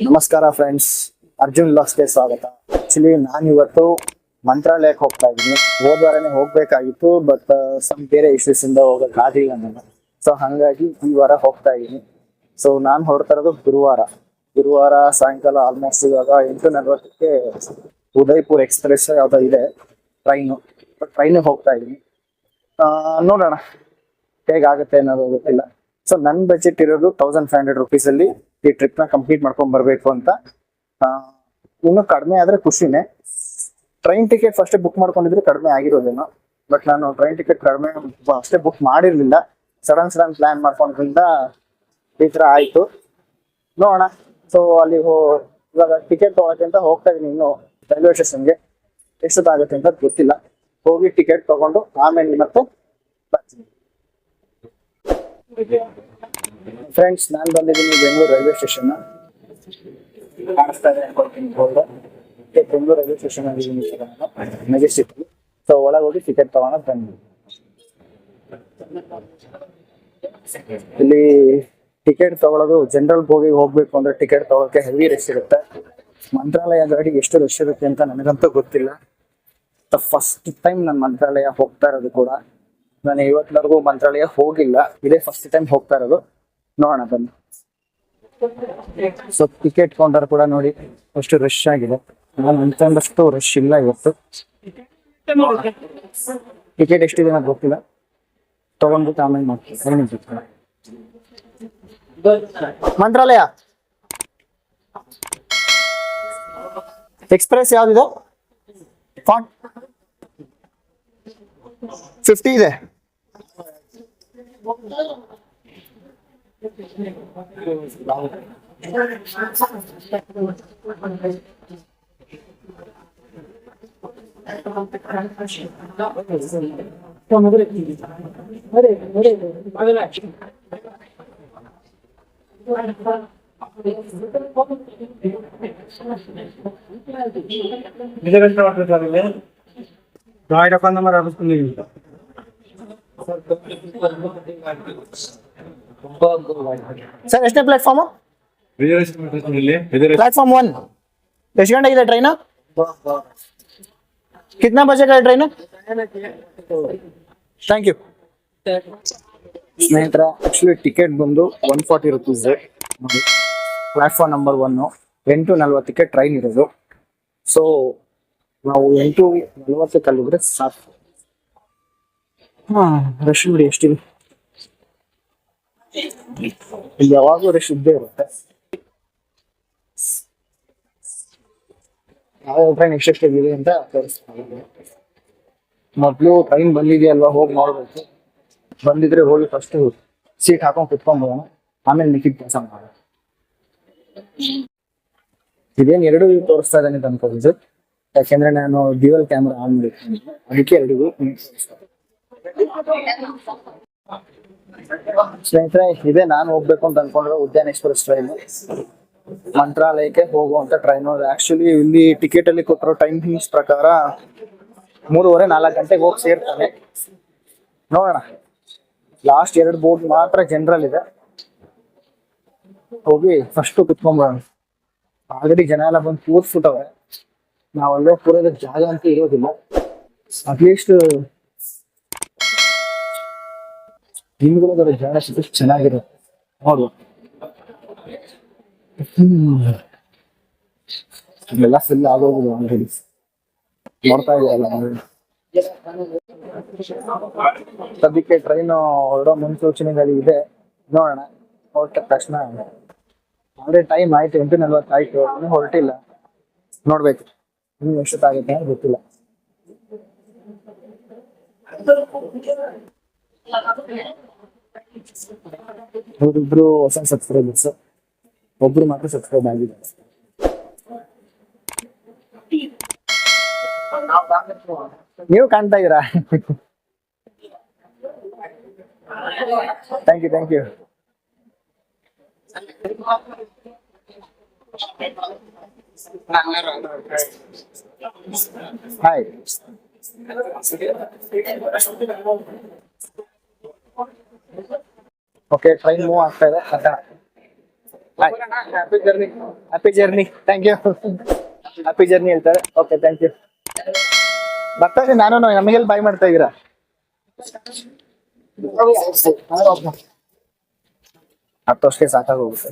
ನಮಸ್ಕಾರ ಫ್ರೆಂಡ್ಸ್ ಅರ್ಜುನ್ ಲಾಸ್ಗೆ ಸ್ವಾಗತ. ಆಕ್ಚುಲಿ ನಾನು ಇವತ್ತು ಮಂತ್ರಾಲಯಕ್ಕೆ ಹೋಗ್ತಾ ಇದ್ದೀನಿ. ಹೋದ್ವಾರನೇ ಹೋಗ್ಬೇಕಾಗಿತ್ತು ಬಟ್ ಸಮ್ ಬೇರೆ ಇಶ್ಯೂಸ್ ಇಂದ ಹೋಗಕ್ ಆಗಿಲ್ಲ ನಾನು ಸೊ ಹಂಗಾಗಿ ಈ ವಾರ ಹೋಗ್ತಾ ಇದ್ದೀನಿ. ಸೊ ನಾನು ಹೊರಡ್ತಾ ಇರೋದು ಗುರುವಾರ. ಗುರುವಾರ ಸಾಯಂಕಾಲ ಆಲ್ಮೋಸ್ಟ್ ಇವಾಗ ಎಂಟು ನಲ್ವತ್ತಕ್ಕೆ ಉದಯ್ಪುರ್ ಎಕ್ಸ್ಪ್ರೆಸ್ ಯಾವುದೋ ಇದೆ ಟ್ರೈನು ಬಟ್ ಟ್ರೈನಿಗೆ ಹೋಗ್ತಾ ಇದ್ದೀನಿ. ನೋಡೋಣ. ಹೇಗಾಗುತ್ತೆ ಅನ್ನೋದು ಗೊತ್ತಿಲ್ಲ. ಸೊ ನನ್ನ ಬಜೆಟ್ ಇರೋದು ತೌಸಂಡ್ ಫೈವ್ ಹಂಡ್ರೆಡ್ ರುಪೀಸ್ ಅಲ್ಲಿ ಈ ಟ್ರಿಪ್ ಕಂಪ್ಲೀಟ್ ಮಾಡ್ಕೊಂಡ್ ಬರ್ಬೇಕು ಅಂತ. ಇನ್ನು ಕಡಿಮೆ ಆದ್ರೆ ಖುಷಿನೇ. ಟ್ರೈನ್ ಟಿಕೆಟ್ ಫಸ್ಟ್ ಬುಕ್ ಮಾಡ್ಕೊಂಡಿದ್ರೆ ಕಡಿಮೆ ಆಗಿರೋದೇನು. ಬಟ್ ನಾನು ಟ್ರೈನ್ ಟಿಕೆಟ್ ಕಡಿಮೆ ಅಷ್ಟೇ ಬುಕ್ ಮಾಡಿರ್ಲಿಲ್ಲ. ಸಡನ್ ಸಡನ್ ಪ್ಲಾನ್ ಮಾಡ್ಕೊಂಡ್ರಿಂದ ಈ ತರ ಆಯ್ತು. ನೋಡೋಣ. ಸೊ ಅಲ್ಲಿ ಇವಾಗ ಟಿಕೆಟ್ ಅಂತ ಹೋಗ್ತಾ ಇದೀನಿ ಇನ್ನು ರೈಲ್ವೆ ಸ್ಟೇಷನ್ಗೆ ಎಷ್ಟೊತ್ತಾಗುತ್ತೆ ಅಂತ ಗೊತ್ತಿಲ್ಲ. ಹೋಗಿ ಟಿಕೆಟ್ ತಗೊಂಡು ಆಮೇಲೆ ಮತ್ತೆ ಬರ್ತೀನಿ. ಫ್ರೆಂಡ್ಸ್ ನಾನು ಬಂದಿದ್ದೀನಿ ಬೆಂಗಳೂರು ರೈಲ್ವೆ ಸ್ಟೇಷನ್ ಕಾಣಿಸ್ತಾ ಇದೆ ಅನ್ಕೊಳ್ತೀನಿ Bengaluru railway station Majestic. So ಒಳಗೆ ಹೋಗಿ ಟಿಕೆಟ್ ತಗೊಳಕ್ ಬಂದ್ವಿ. ಇಲ್ಲಿ ಟಿಕೆಟ್ ತಗೊಳ್ಳೋದು ಜನರಲ್ ಹೋಗಿ ಹೋಗ್ಬೇಕು ಅಂದ್ರೆ ಟಿಕೆಟ್ ತಗೊಳಕ್ಕೆ ಹೆವಿ ರಶ್ ಇರುತ್ತೆ. ಮಂತ್ರಾಲಯ ಗಾಡಿ ಎಷ್ಟು ರಶ್ ಇರುತ್ತೆ ಅಂತ ನನಗಂತೂ ಗೊತ್ತಿಲ್ಲ. ಫಸ್ಟ್ ಟೈಮ್ ನಾನು ಮಂತ್ರಾಲಯ ಹೋಗ್ತಾ ಇರೋದು ಕೂಡ. ನಾನು ಇವತ್ತಿನವರೆಗೂ ಮಂತ್ರಾಲಯ ಹೋಗಿಲ್ಲ. ಇದೇ ಫಸ್ಟ್ ಟೈಮ್ ಹೋಗ್ತಾ ಇರೋದು. ನೋಡೋಣ, ಬನ್ನಿ. ಸೊ ಟಿಕೆಟ್ ಕೌಂಟರ್ ಕೂಡ ನೋಡಿ, ಅಷ್ಟು ರಶ್ ಆಗಿದೆ. ನಾನು ಅಂತಂದಷ್ಟು ರಶ್ ಇಲ್ಲ ಇವತ್ತು. ಟಿಕೆಟ್ ಎಷ್ಟಿದೆ ಅಂತ ಗೊತ್ತಿಲ್ಲ. ತಗೊಂಡ್ಬಿಟ್ಟು ಆಮೇಲೆ ಮಾಡ್ತೀನಿ. ಮಂತ್ರಾಲಯ. ಎಕ್ಸ್ಪ್ರೆಸ್ ಯಾವ್ದಿದೆ? ಫಿಫ್ಟಿ ಇದೆ. গাড়িটা কোন নাম্বার অফিস করলে ಸರ್ ಎಷ್ಟನೇ ಪ್ಲಾಟ್ಫಾರ್ಮ್ ಪ್ಲಾಟ್ಫಾರ್ಮ್ ಒನ್ ಎಷ್ಟು ಇದೆ ಟ್ರೈನ್ ಕಿತ್ನಾ ಬಜೆ ಕಡೆ ಟ್ರೈನ್ ಥ್ಯಾಂಕ್ ಯು ಸ್ನೇಹಿತರ ಆಕ್ಚುಲಿ ಟಿಕೆಟ್ ಬಂದು one forty rupees platform number one ಎಂಟು ನಲ್ವತ್ತಕ್ಕೆ ಟ್ರೈನ್ ಇರೋದು. ಸೊ ನಾವು ಎಂಟು ನಲ್ವತ್ತಕ್ಕೆ ಅಲ್ಲಿದ್ರೆ ಸಾಕು. ಹಾಂ ರಶ್ ನೋಡಿ ಎಷ್ಟಿದೆ? ಇಲ್ಲಿ ಯಾವಾಗಲೂ ರಶ್ ಇದ್ದೇ ಇರುತ್ತೆ ಯಾವ ಟ್ರೈನ್ ಎಷ್ಟೆಷ್ಟಿದೆ ಅಂತ ತೋರಿಸ್ತಾರೆ ಮೊದಲು ಟ್ರೈನ್ ಬಂದಿದೆಯಲ್ವಾ ಹೋಗಿ ನೋಡ್ಬೇಕು ಬಂದಿದ್ರೆ ಹೋಗಿ ಫಸ್ಟ್ ಸೀಟ್ ಹಾಕೊಂಡು ಕುತ್ಕೊಂಡ್ಬೋಣ ಆಮೇಲೆ ಮಿಕ್ಕಿದ ಕೆಲಸ ಮಾಡೋಣ ಇದೇನು ಎರಡು ತೋರಿಸ್ತಾ ಇದ್ದಾನೆ ಅಂತ ಅನ್ಕೊಂಡಿದ್ದು ಯಾಕೆಂದ್ರೆ ನಾನು ಡ್ಯೂಯಲ್ ಕ್ಯಾಮ್ರಾ ಆನ್ ಮಾಡಿರ್ತೀನಿ ಅದಕ್ಕೆ ಎರಡಿಗೂ ಸ್ನೇಹಿತರೆ, ಇದೇ ನಾನು ಹೋಗ್ಬೇಕು ಅಂತ ಅನ್ಕೊಂಡ್ರೆ ಉದ್ಯಾನ ಎಕ್ಸ್ಪ್ರೆಸ್ ಟ್ರೈನ್ ಮಂತ್ರಾಲಯಕ್ಕೆ ಹೋಗುವಂತ ಟ್ರೈನ್ ಆಕ್ಚುಲಿ ಇಲ್ಲಿ ಟಿಕೆಟ್ ಅಲ್ಲಿ ಕೊಟ್ಟಿರೋ ಟೈಮಿಂಗ್ಸ್ ಪ್ರಕಾರ ಮೂರುವರೆ, ನಾಲ್ಕು ಗಂಟೆಗೆ ಹೋಗಿ ಸೇರ್ತಾನೆ. ನೋಡೋಣ. ಲಾಸ್ಟ್ ಎರಡು ಬೋರ್ಡ್ ಮಾತ್ರ ಜನರಲ್ ಇದೆ. ಹೋಗಿ ಫಸ್ಟ್ ಕುತ್ಕೊಂಬೋಣ ಆಲ್ರೆಡಿ ಜನ ಎಲ್ಲ ಬಂದು ಕೂರ್ಸ್ಬಿಟ್ಟವ್ರೆ. ನಾವಲ್ಲೇ ಕೂರೋದಕ್ಕೆ ಜಾಗ ಅಂತ ಇರೋದಿಲ್ಲ. ಅಟ್ಲೀಸ್ಟ್ ಹಿಂದ್ಗಡೆ ಜಾಗ ಚೆನ್ನಾಗಿದೆ ಚೆನ್ನಾಗಿರುತ್ತೆ. ನೋಡುವ ಇಲ್ಲೆಲ್ಲ ಫಿಲ್ ಆಗೋಗಿದೆ ಆಲ್ರೆಡಿ ನೋಡ್ತಾ ಇದೆಯಲ್ಲ ಸದ್ಯಕ್ಕೆ ಟ್ರೈನ್ ಹೊರಡೋ ಮುನ್ಸೂಚನೆಗಳು ಇದೆ. ನೋಡೋಣ. ಹೊರಟ ತಕ್ಷಣ. ಆಲ್ರೆಡಿ ಟೈಮ್ ಆಯ್ತು ಎಂಟು ನಲ್ವತ್ತು ಆಯ್ತು ಹೊರಟಿಲ್ಲ. ನೋಡ್ಬೇಕು. ಇನ್ನು ಎಷ್ಟೊತ್ತಾಗುತ್ತೆ ಗೊತ್ತಿಲ್ಲ. ಅವರಿಬ್ರು ಹೊಸ ಸಬ್ಸ್ಕ್ರೈಬರ್ಸ್ ಒಬ್ರು ಮಾತ್ರ ಸಬ್ಸ್ಕ್ರೈಬ್ ಆಗಿದೆ ನೀವು ಕಾಣ್ತಾ ಇದೀರಾ thank you thank you hi okay train move ಆಗ್ತಾ ಇದೆ ಅಂತ happy journey happy journey thank you happy journey ಹೇಳ್ತಾರೆ ಓಕೆ ಥ್ಯಾಂಕ್ ಯು ಬರ್ತಾ ಇದ್ದೀನಿ ನಾನು ನಮಗೆಲ್ಲ ಬಾಯ್ ಮಾಡ್ತಾ ಇದ್ದೀರಾ? ಹತ್ತು ವರ್ಷಕ್ಕೆ ಸಾಕಾಗೋಗುತ್ತೆ.